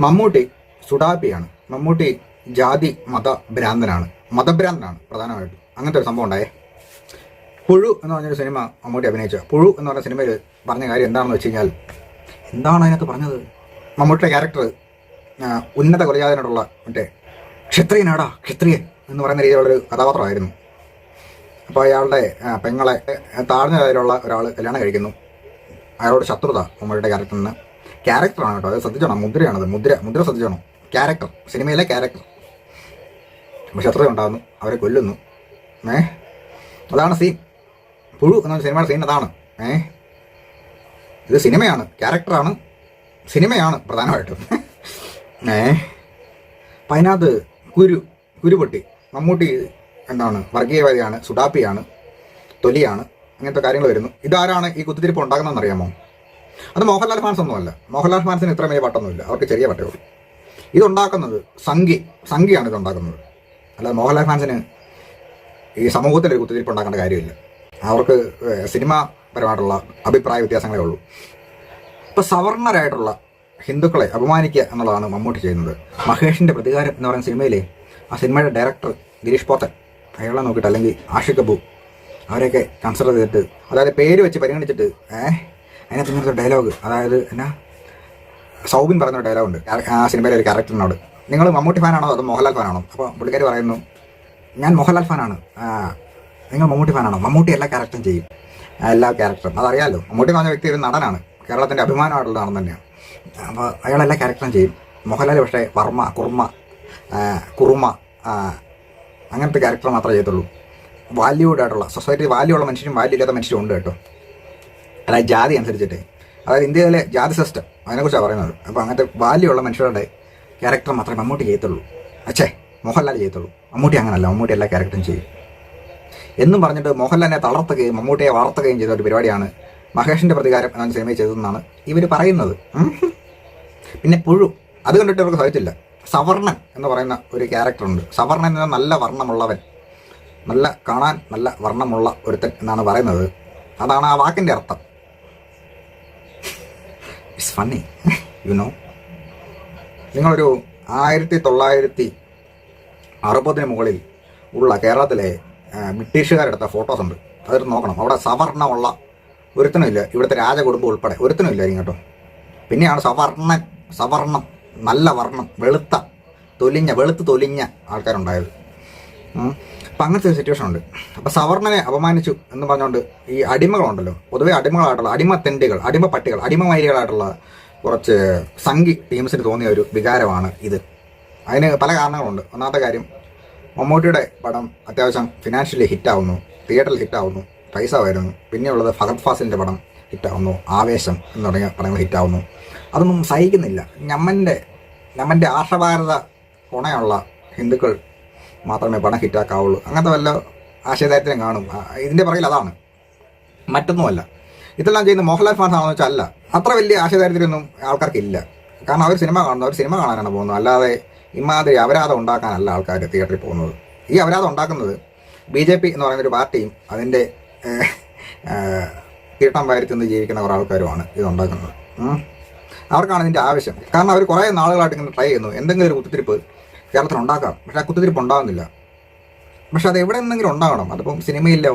മമ്മൂട്ടി സുഡാപ്പിയാണ്. മമ്മൂട്ടി ജാതി മത ഭ്രാന്തനാണ്. മതഭ്രാന്തനാണ് പ്രധാനമായിട്ടും. അങ്ങനത്തെ ഒരു സംഭവം ഉണ്ടായേ. പുഴു എന്ന് പറഞ്ഞൊരു സിനിമ മമ്മൂട്ടി അഭിനയിച്ച. പുഴു എന്ന് പറഞ്ഞ സിനിമയിൽ പറഞ്ഞ കാര്യം എന്താണെന്ന് വെച്ച് കഴിഞ്ഞാൽ എന്താണ് അതിനകത്ത് പറഞ്ഞത്? മമ്മൂട്ടിയുടെ ക്യാരക്ടർ ഉന്നത കൊലയാതനോടുള്ള മറ്റേ ക്ഷത്രിയനാടാ ക്ഷത്രിയൻ എന്ന് പറയുന്ന രീതിയിലുള്ളൊരു കഥാപാത്രമായിരുന്നു. അപ്പോൾ അയാളുടെ പെങ്ങളെ താഴ്ന്ന നിലയിലുള്ള ഒരാൾ കല്യാണം കഴിക്കുന്നു. അയാളോട് ശത്രുത മമ്മൂട്ടിയുടെ ക്യാരക്ടറിന്. ക്യാരക്ടറാണ് കേട്ടോ. അത് ശ്രദ്ധിച്ചോണം. മുദ്രയാണത്. മുദ്ര. മുദ്ര ശ്രദ്ധിച്ചോണം. ക്യാരക്ടർ സിനിമയിലെ ക്യാരക്ടർ അപ്പോൾ ശത്രുത ഉണ്ടാകുന്നു അവരെ കൊല്ലുന്നു. ഏ? അതാണ് സീൻ പുഴു എന്ന സിനിമയുടെ സീൻ അതാണ്. ഏ? ഇത് സിനിമയാണ്. ക്യാരക്ടറാണ് സിനിമയാണ് പ്രധാനമായിട്ടും. ഏ? അപ്പം അതിനകത്ത് കുരു കുരുപൊട്ടി. മമ്മൂട്ടി എന്താണ്? വർഗീയവാദിയാണ് സുഡാപ്പിയാണ് തൊലിയാണ്. അങ്ങനത്തെ കാര്യങ്ങൾ വരുന്നു. ഇതാരാണ് ഈ കുത്തിത്തിരിപ്പ് ഉണ്ടാക്കുന്നതെന്ന് അറിയാമോ അത് മോഹൻലാൽ ഫാൻസ് ഒന്നുമല്ല. മോഹൻലാൽ ഫാൻസിന് ഇത്ര വലിയ പട്ടൊന്നുമില്ല അവർക്ക് ചെറിയ പട്ടേ ഉള്ളൂ. ഇതുണ്ടാക്കുന്നത് സംഘി സംഘിയാണ് ഇതുണ്ടാക്കുന്നത്. അല്ലാതെ മോഹൻലാൽ ഫാൻസിന് ഈ സമൂഹത്തിൽ ഒരു കുത്തിരിപ്പ് ഉണ്ടാക്കേണ്ട കാര്യമില്ല. അവർക്ക് സിനിമാപരമായിട്ടുള്ള അഭിപ്രായ വ്യത്യാസങ്ങളേ ഉള്ളൂ. ഇപ്പം സവർണരായിട്ടുള്ള ഹിന്ദുക്കളെ അപമാനിക്കുക എന്നുള്ളതാണ് മമ്മൂട്ടി ചെയ്യുന്നത്. മഹേഷിന്റെ പ്രതികാരം എന്ന് പറയുന്ന സിനിമയിലെ ആ സിനിമയുടെ ഡയറക്ടർ ഗിരീഷ് പോത്തൻ അയാളെ നോക്കിയിട്ട് അല്ലെങ്കിൽ ആഷിഖ് അബു അവരെയൊക്കെ കൺസിഡർ ചെയ്തിട്ട് അതായത് പേര് വെച്ച് പരിഗണിച്ചിട്ട് ഏഹ് അതിനകത്ത് ഇങ്ങനത്തെ ഡയലോഗ് അതായത് എന്നാ? സൗബിൻ പറയുന്ന ഡയലോഗ് ഉണ്ട്. ആ സിനിമയിലെ ഒരു ക്യാരക്ടറിനോട് നിങ്ങൾ മമ്മൂട്ടി ഫാനാണോ അതോ മോഹൻലാൽ ഫാനാണോ? അപ്പോൾ പുള്ളിക്കാരി പറയുന്നു ഞാൻ മോഹൻലാൽ ഫാനാണ്. നിങ്ങൾ മമ്മൂട്ടി ഫാനാണോ? മമ്മൂട്ടി എല്ലാ ക്യാരക്ടറും ചെയ്യും. എല്ലാ ക്യാരക്ടറും അതറിയാലോ മമ്മൂട്ടി പറഞ്ഞ വ്യക്തി ഒരു നടനാണ്. കേരളത്തിന്റെ അഭിമാനമായിട്ടുള്ള നടൻ തന്നെയാണ്. അപ്പോൾ അയാൾ എല്ലാ ക്യാരക്ടറും ചെയ്യും. മോഹൻലാൽ പക്ഷേ വർമ്മ കുർമ്മ കുറുമ അങ്ങനത്തെ ക്യാരക്ടർ മാത്രമേ ചെയ്യത്തുള്ളൂ. വാല്യൂഡ് ആയിട്ടുള്ള സൊസൈറ്റി വാല്യൂ ഉള്ള മനുഷ്യരും വാല്യൂ ഇല്ലാത്ത മനുഷ്യരും ഉണ്ട് കേട്ടോ. അതായത് ജാതി അനുസരിച്ചിട്ട്. അതായത് ഇന്ത്യയിലെ ജാതി സിസ്റ്റം അതിനെക്കുറിച്ചാണ് പറയുന്നത്. അപ്പോൾ അങ്ങനത്തെ വാല്യൂ ഉള്ള മനുഷ്യരുടെ ക്യാരക്ടർ മാത്രമേ മമ്മൂട്ടി ചെയ്യത്തുള്ളൂ. അച്ഛേ മോഹൻലാൽ ചെയ്യത്തുള്ളൂ. മമ്മൂട്ടി അങ്ങനല്ല മമ്മൂട്ടി എല്ലാ ക്യാരക്ടറും ചെയ്യും. എന്നും പറഞ്ഞിട്ട് മോഹൻലാലിനെ തളർത്തുകയും മമ്മൂട്ടിയെ വളർത്തുകയും ചെയ്ത ഒരു പരിപാടിയാണ് മഹേഷിന്റെ പ്രതികാരം എന്ന സിനിമയിൽ ചെയ്തതെന്നാണ് ഇവർ പറയുന്നത്. പിന്നെ പുഴു അത് കണ്ടിട്ട് അവർക്ക് സഹിച്ചില്ല സവർണൻ എന്ന് പറയുന്ന ഒരു ക്യാരക്ടറുണ്ട് സവർണൻ എന്ന നല്ല വർണമുള്ളവൻ. നല്ല കാണാൻ നല്ല വർണമുള്ള ഒരുത്തൻ എന്നാണ് പറയുന്നത്. അതാണ് ആ വാക്കിന്റെ അർത്ഥം. ഫണ്ണി യു നോ നിങ്ങളൊരു ആയിരത്തി തൊള്ളായിരത്തി അറുപതിന് മുകളിൽ ഉള്ള കേരളത്തിലെ ബ്രിട്ടീഷുകാരെടുത്ത ഫോട്ടോസ് ഉണ്ട്. അതെടുത്ത് നോക്കണം. അവിടെ സവർണമുള്ള ഒരുത്തനുമില്ല. ഇവിടുത്തെ രാജകുടുംബം ഉൾപ്പെടെ ഒരുത്തനുമില്ല കേട്ടോ. പിന്നെയാണ് സവർണ സവർണം നല്ല വർണം വെളുത്ത തൊലിഞ്ഞ വെളുത്ത് തൊലിഞ്ഞ ആൾക്കാരുണ്ടായത്. അപ്പം അങ്ങനത്തെ ഒരു സിറ്റുവേഷൻ ഉണ്ട്. അപ്പം സവർണനെ അപമാനിച്ചു എന്ന് പറഞ്ഞുകൊണ്ട് ഈ അടിമകളുണ്ടല്ലോ. പൊതുവേ അടിമകളായിട്ടുള്ള അടിമ തെണ്ടികൾ അടിമ പട്ടികൾ അടിമമൈരികളായിട്ടുള്ള കുറച്ച് സംഘി ടീംസിന് തോന്നിയ ഒരു വികാരമാണ് ഇത്. അതിന് പല കാരണങ്ങളുണ്ട്. ഒന്നാമത്തെ കാര്യം മമ്മൂട്ടിയുടെ പടം അത്യാവശ്യം ഫിനാൻഷ്യലി ഹിറ്റാവുന്നു തിയേറ്ററിൽ ഹിറ്റാവുന്നു പൈസ വരുന്നു. പിന്നെയുള്ളത് ഫഹദ് ഫാസിലിന്റെ പടം ഹിറ്റാവുന്നു ആവേശം എന്ന് തുടങ്ങിയ പടങ്ങൾ ഹിറ്റാവുന്നു അതൊന്നും സഹിക്കുന്നില്ല. ഞമ്മന്റെ ഞമ്മന്റെ ആർഷഭാരത ഗുണയുള്ള ഹിന്ദുക്കൾ മാത്രമേ പടം ഹിറ്റാക്കാവുള്ളൂ. അങ്ങനത്തെ വല്ല ആശയദാരിദ്ര്യം കാണും. ഇതിന്റെ പുറകിൽ അതാണ്. മറ്റൊന്നുമല്ല. ഇതെല്ലാം ചെയ്യുന്ന മോഹൻലാൽ ഫാൻസ് ആണെന്ന് വെച്ചാൽ അല്ല. അത്ര വലിയ ആശയദാരിദ്ര്യമൊന്നും ആൾക്കാർക്കില്ല. കാരണം അവർ സിനിമ കാണുന്നു അവർ സിനിമ കാണാനാണ് പോകുന്നത്. അല്ലാതെ ഇമാതിരി അപരാധം ഉണ്ടാക്കാനല്ല ആൾക്കാർ തിയേറ്ററിൽ പോകുന്നത്. ഈ അപരാധം ഉണ്ടാക്കുന്നത് ബി ജെ പി എന്ന് പറയുന്ന ഒരു പാർട്ടിയും അതിന്റെ തീട്ടം വാരിത്തുനിന്ന് ജീവിക്കുന്ന കുറേ ആൾക്കാരുമാണ് ഇതുണ്ടാക്കുന്നത്. അവർക്കാണ് ഇതിന്റെ ആവശ്യം. കാരണം അവർ കുറേ നാളുകളായിട്ട് ഇങ്ങനെ ട്രൈ ചെയ്യുന്നു. എന്തെങ്കിലും ഒരു കുത്തിത്തിരിപ്പ് കേരളത്തിൽ ഉണ്ടാക്കാം. പക്ഷേ ആ കുത്തിത്തിരിപ്പ് ഉണ്ടാകുന്നില്ല പക്ഷെ അത് എവിടെ നിന്നെങ്കിലും ഉണ്ടാകണം. അതിപ്പം സിനിമയില്ലോ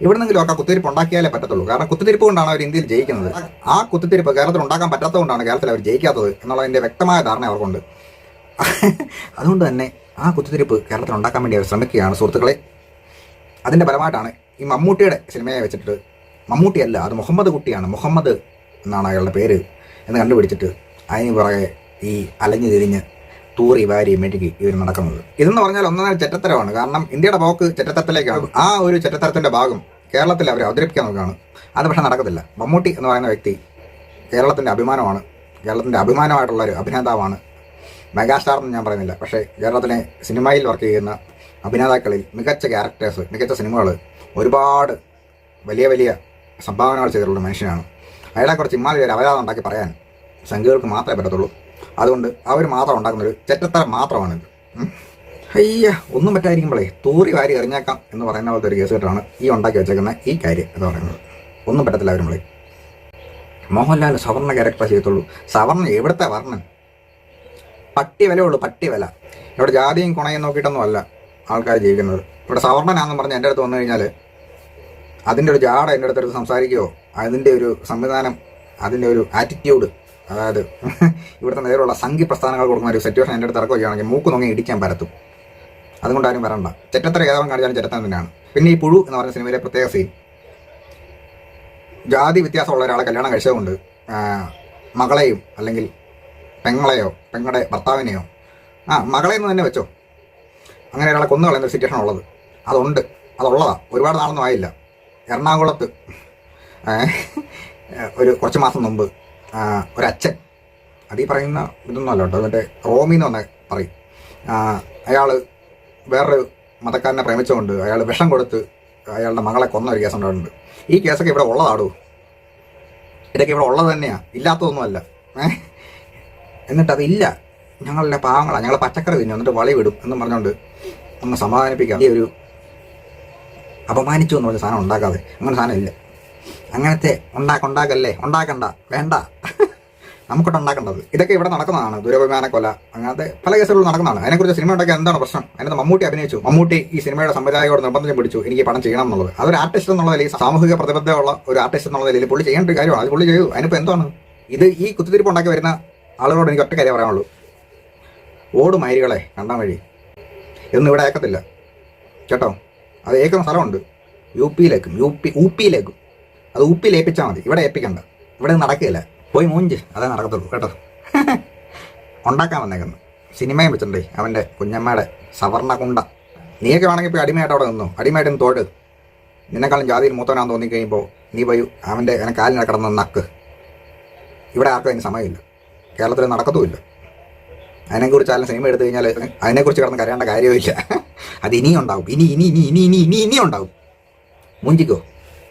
എവിടെ നിന്നെങ്കിലും ഒക്കെ കുത്തിരിപ്പ് ഉണ്ടാക്കിയാലേ പറ്റത്തുള്ളൂ. കാരണം കുത്തിരിപ്പ് കൊണ്ടാണ് അവർ ഇന്ത്യയിൽ ജയിക്കുന്നത്. ആ കുത്തിരിപ്പ് കേരളത്തിൽ ഉണ്ടാക്കാൻ പറ്റാത്തതുകൊണ്ടാണ് കേരളത്തിൽ അവർ ജയിക്കാത്തത് എന്നുള്ളതിന്റെ വ്യക്തമായ ധാരണ അവർക്കുണ്ട്. അതുകൊണ്ട് തന്നെ ആ കുത്തിരിപ്പ് കേരളത്തിൽ ഉണ്ടാക്കാൻ വേണ്ടി അവർ ശ്രമിക്കുകയാണ് സുഹൃത്തുക്കളെ. അതിന്റെ ഫലമായിട്ടാണ് ഈ മമ്മൂട്ടിയുടെ സിനിമയെ വെച്ചിട്ട് മമ്മൂട്ടിയല്ല അത് മുഹമ്മദ് കുട്ടിയാണ്. മുഹമ്മദ് എന്നാണ് അയാളുടെ പേര് എന്ന് കണ്ടുപിടിച്ചിട്ട് അതിന് പുറകെ ഈ അലഞ്ഞു തിരിഞ്ഞ് തൂറി വാരി മെഴുകി ഇവർ നടക്കുന്നത്. ഇതെന്ന് പറഞ്ഞാൽ ഒന്നാമത് ചെറ്റത്തരമാണ്. കാരണം ഇന്ത്യയുടെ പോക്ക് ചെറ്റത്തരത്തിലേക്കാണ്. ആ ഒരു ചെറ്റത്തരത്തിന്റെ ഭാഗം കേരളത്തിൽ അവർ അവതരിപ്പിക്കാൻ നോക്കുകയാണ്. അത് പക്ഷേ നടക്കത്തില്ല. മമ്മൂട്ടി എന്ന് പറയുന്ന വ്യക്തി കേരളത്തിന്റെ അഭിമാനമാണ്. കേരളത്തിന്റെ അഭിമാനമായിട്ടുള്ള ഒരു അഭിനേതാവാണ്. മെഗാസ്റ്റാർ എന്ന് ഞാൻ പറയുന്നില്ല. പക്ഷേ കേരളത്തിലെ സിനിമയിൽ വർക്ക് ചെയ്യുന്ന അഭിനേതാക്കളിൽ മികച്ച ക്യാരക്ടേഴ്സ് മികച്ച സിനിമകൾ ഒരുപാട് വലിയ വലിയ സംഭാവനകൾ ചെയ്തിട്ടുള്ള മനുഷ്യനാണ്. അയാളെക്കുറിച്ച് ഇമാതിരി ഒരു അവരാധം ഉണ്ടാക്കി പറയാൻ സംഘികൾക്ക് മാത്രമേ പറ്റത്തുള്ളൂ. അതുകൊണ്ട് അവർ മാത്രം ഉണ്ടാക്കുന്ന ഒരു ചെറ്റത്തരം മാത്രമാണിത് അയ്യ ഒന്നും പറ്റായിരിക്കുമ്പോഴേ തൂറി വാരി എറിഞ്ഞേക്കാം എന്ന് പറയുന്ന പോലത്തെ ഒരു കേസ് കേട്ടാണ് ഈ ഉണ്ടാക്കി വെച്ചേക്കുന്ന ഈ കാര്യം എന്ന് പറയുന്നത്. ഒന്നും പറ്റത്തില്ല അവർ നമ്മളെ. മോഹൻലാൽ സവർണ ക്യാരക്ടർ ചെയ്യത്തുള്ളൂ. സവർണ എവിടുത്തെ വർണൻ? പട്ടി വില ഉള്ളൂ പട്ടി വില ഇവിടെ ജാതിയും കുണയും നോക്കിയിട്ടൊന്നും അല്ല ആൾക്കാർ ജീവിക്കുന്നത്. ഇവിടെ സവർണനാണെന്ന് പറഞ്ഞ് എന്റെ അടുത്ത് വന്നു കഴിഞ്ഞാൽ അതിന്റെ ഒരു ജാട എന്റെ അടുത്തെടുത്ത് സംസാരിക്കുകയോ അതിന്റെ ഒരു സംവിധാനം അതിന്റെ ഒരു ആറ്റിറ്റ്യൂഡ് അതായത് ഇവിടുത്തെ നേരെയുള്ള സംഘി പ്രസ്ഥാനങ്ങൾ കൊടുക്കുന്ന ഒരു സിറ്റുവേഷൻ എന്റെ അടുത്ത് ഇറക്കുകയാണെങ്കിൽ മൂക്ക് നോങ്ങി ഇടിക്കാൻ പരത്തും. അതുകൊണ്ട് ആരും വരണ്ട. ചെറ്റത്ര ഏതാവും കാണിച്ചാലും ചെറ്റത്തൻ തന്നെയാണ്. പിന്നെ ഈ പുഴു എന്ന് പറഞ്ഞ സിനിമയിലെ പ്രത്യേക സീൻ ജാതി വ്യത്യാസമുള്ള ഒരാളെ കല്യാണം കഴിച്ചതുകൊണ്ട് മകളെയും അല്ലെങ്കിൽ പെങ്ങളെയോ പെങ്ങളുടെ ഭർത്താവിനെയോ ആ മകളെ എന്ന് തന്നെ വെച്ചോ. അങ്ങനെ ഒരാളെ കൊന്നു കളയുന്ന ഒരു സിറ്റുവേഷൻ ഉള്ളത്. അതുണ്ട്. അതുള്ളതാ. ഒരുപാട് നാളൊന്നും ആയില്ല. എറണാകുളത്ത് ഒരു കുറച്ച് മാസം മുമ്പ് ഒരച്ഛൻ. അത് ഈ പറയുന്ന ഇതൊന്നുമല്ല കേട്ടോ. അതിന്റെ റോമി എന്ന് പറഞ്ഞ പറയും. അയാൾ വേറൊരു മതക്കാരനെ പ്രേമിച്ചുകൊണ്ട് അയാൾ വിഷം കൊടുത്ത് അയാളുടെ മകളെ കൊന്ന ഒരു കേസ് ഉണ്ടായിട്ടുണ്ട്. ഈ കേസൊക്കെ ഇവിടെ ഉള്ളതാടൂ? ഇതൊക്കെ ഇവിടെ ഉള്ളത് തന്നെയാണ് ഇല്ലാത്തതൊന്നുമല്ല ഏഹ് എന്നിട്ട് അതില്ല ഞങ്ങളുടെ പാവങ്ങളാണ് ഞങ്ങളെ പച്ചക്കറി തിന്നു. എന്നിട്ട് വളി വിടും എന്നും പറഞ്ഞുകൊണ്ട് ഒന്ന് സമാധാനിപ്പിക്കാം. ഈ ഒരു അപമാനിച്ചു എന്ന് പറഞ്ഞ സാധനം ഉണ്ടാക്കാതെ. അങ്ങനെ സാധനം ഇല്ല. അങ്ങനത്തെ ഉണ്ടാക്ക ഉണ്ടാക്കല്ലേ ഉണ്ടാക്കണ്ട. വേണ്ട. നമുക്കൊട്ട് ഉണ്ടാക്കേണ്ടത്. ഇതൊക്കെ ഇവിടെ നടക്കുന്നതാണ്. ദുരഭിമാന കൊല. അങ്ങനത്തെ പല കേസുകളും നടക്കുന്നതാണ്. അതിനെക്കുറിച്ച് സിനിമ ഉണ്ടാക്കിയ എന്താണ് പ്രശ്നം? അതിനകത്ത് മമ്മൂട്ടി അഭിനയിച്ചു. മമ്മൂട്ടി ഈ സിനിമയുടെ സംവിധായകരോട് നിർബന്ധം പിടിച്ചു. എനിക്ക് പണം ചെയ്യണം എന്നുള്ളത്. അതൊരു ആർട്ടിസ്റ്റ് എന്നുള്ള നിലയിൽ സാമൂഹിക പ്രതിബദ്ധതയുള്ള ഒരു ആർട്ടിസ്റ്റ് എന്നുള്ള നിലയിൽ പുള്ളി ചെയ്യേണ്ട ഒരു കാര്യമാണ്. അത് പുള്ളി ചെയ്തു. അതിനിപ്പോൾ എന്താണ്? ഇത് ഈ കുത്തിത്തിരിപ്പ് ഉണ്ടാക്കി വരുന്ന ആളുകളോട് എനിക്ക് ഒറ്റ കാര്യം പറയാനുള്ളൂ. ഓട് മൈരികളെ കണ്ടാൻ വഴി ഇതൊന്നും ഇവിടെ ഏക്കത്തില്ല കേട്ടോ? അത് ഏക്കുന്ന സ്ഥലമുണ്ട്. യു പിയിലേക്കും യു പി ഊപ്പിയിലേക്കും. അത് ഉപ്പിൽ ഏൽപ്പിച്ചാൽ മതി. ഇവിടെ ഏൽപ്പിക്കണ്ട ഇവിടെ നടക്കില്ല. പോയി മൂഞ്ച്. അതേ നടക്കത്തുള്ളൂ കേട്ടോ. ഉണ്ടാക്കാൻ വന്നേക്കുന്നു. സിനിമയും വെച്ചിട്ടുണ്ടേ. അവന്റെ കുഞ്ഞമ്മയുടെ സവർണ കുണ്ട നീയൊക്കെ വേണമെങ്കിൽ ഇപ്പോൾ അടിമയായിട്ട് അവിടെ നിന്നു. അടിമയായിട്ട് തോട്. നിന്നെക്കാളും ജാതിയിൽ മൂത്തവനാന്ന് തോന്നിക്കഴിയുമ്പോൾ നീ പോയി അവന്റെ അവനെ കാലിനെ കിടന്ന് നക്ക്. ഇവിടെ ആർക്കും അതിന് സമയമില്ല. കേരളത്തിൽ നടക്കത്തുമില്ല. അതിനെക്കുറിച്ച് ആരും സിനിമ എടുത്തു കഴിഞ്ഞാൽ അതിനെക്കുറിച്ച് കിടന്ന് കരയേണ്ട കാര്യമില്ല അത് ഇനിയും ഉണ്ടാവും. ഇനി ഇനി ഇനി ഇനി ഇനി ഇനി ഇനിയും ഉണ്ടാവും. മുഞ്ചിക്കോ?